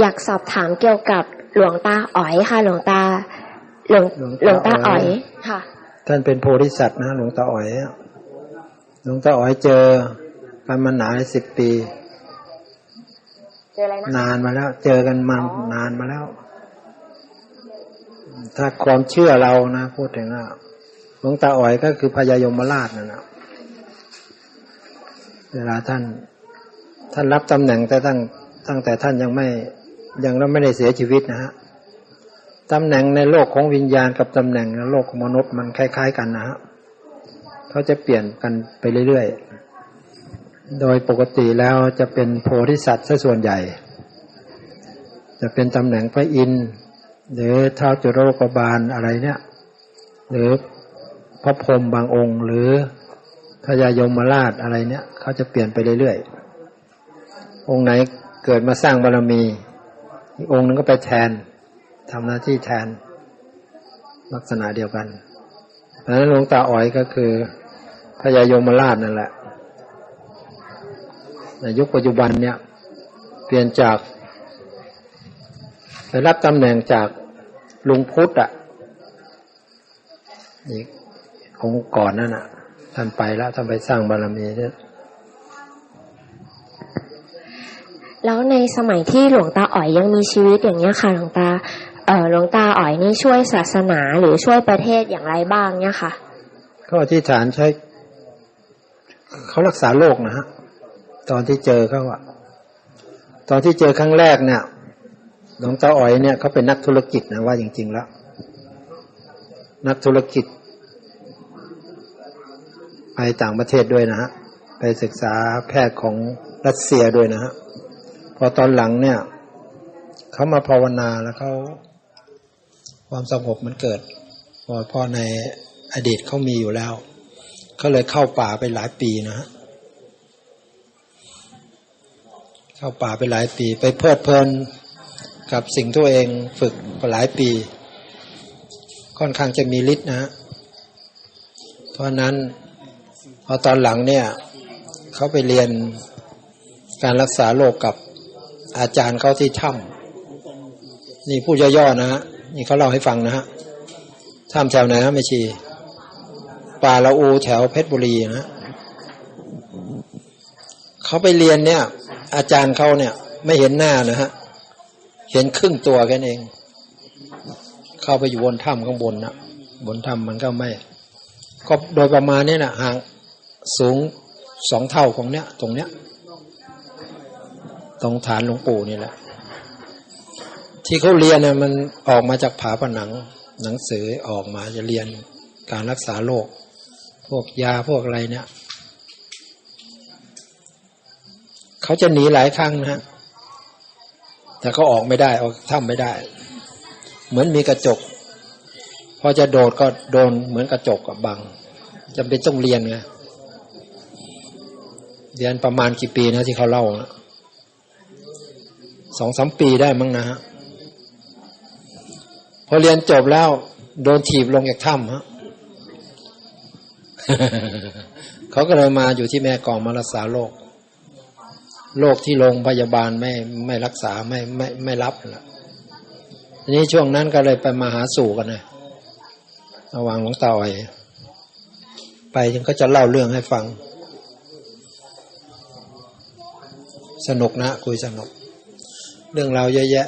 อยากสอบถามเกี่ยวกับหลวงตาอ๋อยค่ะ หลวงตาหลวงหลวงตาอ๋อยค่ะ ท่านเป็นโพธิสัตว์นะหลวงตาอ๋อยอะหลวงตาอ๋อยเจอกันมาหนาสิบปีเจออะไรนะนานมาแล้ว เจอกันมานานมาแล้ว ถ้าความเชื่อเรานะพูดถึงอะหลวงตาอ๋อยก็คือพญายมราชนั่นนะเวลาท่าน ท่านรับตำแหน่งแต่ตั้ง ตั้งแต่ท่านยังไม่ยังไม่ได้เสียชีวิตนะฮะตำแหน่งในโลกของวิญญาณกับตำแหน่งในโลกของมนุษย์มันคล้าย ๆ กันนะฮะเขาจะเปลี่ยนกันไปเรื่อยๆ โดยปกติแล้วจะเป็นโพธิสัตว์ซะส่วนใหญ่ จะเป็นตำแหน่งพระอินทร์หรือเท้าจุโรกบาลอะไรเนี่ย หรือพระพรหมบางองค์ หรือพญายมราชอะไรเนี่ยเขาจะเปลี่ยนไปเรื่อยๆ องค์ไหน เกิดมาสร้างบารมี อีกองค์นึงก็ไปแทนทำหน้าที่แทน ลักษณะเดียวกันดังนั้นหลวงตาอ๋อยก็คือพญายมราชนั่นแหละในยุคปัจจุบันเนี่ย เปลี่ยนจากไปรับตำแหน่งจากลุงพุทธอะอีกองค์ก่อนนั่นอะท่านไปแล้วท่านไปสร้างบารมีเนี่ย แล้วในสมัยที่หลวงตาอ๋อยยังมีชีวิตอย่างเนี้ยค่ะหลวงตาเอ่อหลวงตาอ๋อยนี่ช่วยศาสนาหรือช่วยประเทศอย่างไรบ้างเนี่ยค่ะก็อธิษฐานใช้เขารักษาโรคนะฮะตอนที่เจอเขาอะตอนที่เจอครั้งแรกเนี่ยหลวงตาอ๋อยเนี่ยเขาเป็นนักธุรกิจนะว่าจริง ๆ แล้ว นักธุรกิจ ไปต่างประเทศด้วยนะฮะไปศึกษาแพทย์ของรัสเซียด้วยนะฮะ อตอนหลังเนี่ยเขามาภาวนาแล้วเขาความสงบมันเกิดพอพอในอดีตเขามีอยู่แล้วเขาเลยเข้าป่าไปหลายปีนะฮะเข้าป่าไปหลายปี ไปเพลิดเพลินกับสิ่งตัวเองฝึกหลายปี ค่อนข้างจะมีฤทธิ์นะฮะเพราะนั้นพอตอนหลังเนี่ยเขาไปเรียนการรักษาโรคกับ อาจารย์เขาที่ถ้ำนี่พูดย่อๆนะฮะนี่เขาเล่าให้ฟังนะฮะถ้ำแถวไหนฮะไม่ชีป่าละอูแถวเพชรบุรีนะเขาไปเรียนเนี่ย อาจารย์เขาเนี่ย ไม่เห็นหน้านะฮะเห็นครึ่งตัวแค่นั้นเอง เข้าไปอยู่บนถ้ำข้างบนนะบนถ้ำมันก็ไม่ ก็โดยประมาณนี้นะห่างสูงสองเท่าของเนี้ย ตรงเนี้ย ตรงฐานหลวงปู่นี่แหละ ที่เขาเรียนเนี่ยมันออกมาจากผาผนัง หนังสือออกมาจะเรียนการรักษาโรคพวกยาพวกอะไรเนี่ยเขาจะหนีหลายครั้งนะฮะแต่ก็ออกไม่ได้ออกถ้ำไม่ได้ เหมือนมีกระจก พอจะโดดก็โดนเหมือนกระจกกับบังจำเป็นต้องเรียนไงเรียนประมาณกี่ปีนะที่เขาเล่านะ สองสามปีได้มั้งนะฮะพอเรียนจบแล้ว โดนถีบลงจากถ้ำฮะเขาก็เลยมาอยู่ที่แม่กองมารักษาโรคโรคที่โรงพยาบาลไม่ไม่รักษาไม่ไม่ไม่รับละทีนี้ช่วงนั้นก็เลยไปมาหาสู่กันนะระว่างหลวงตาอ่อยไปจึงก็จะเล่าเรื่องให้ฟัง สนุกนะ คุยสนุก เรื่องราวเยอะแยะ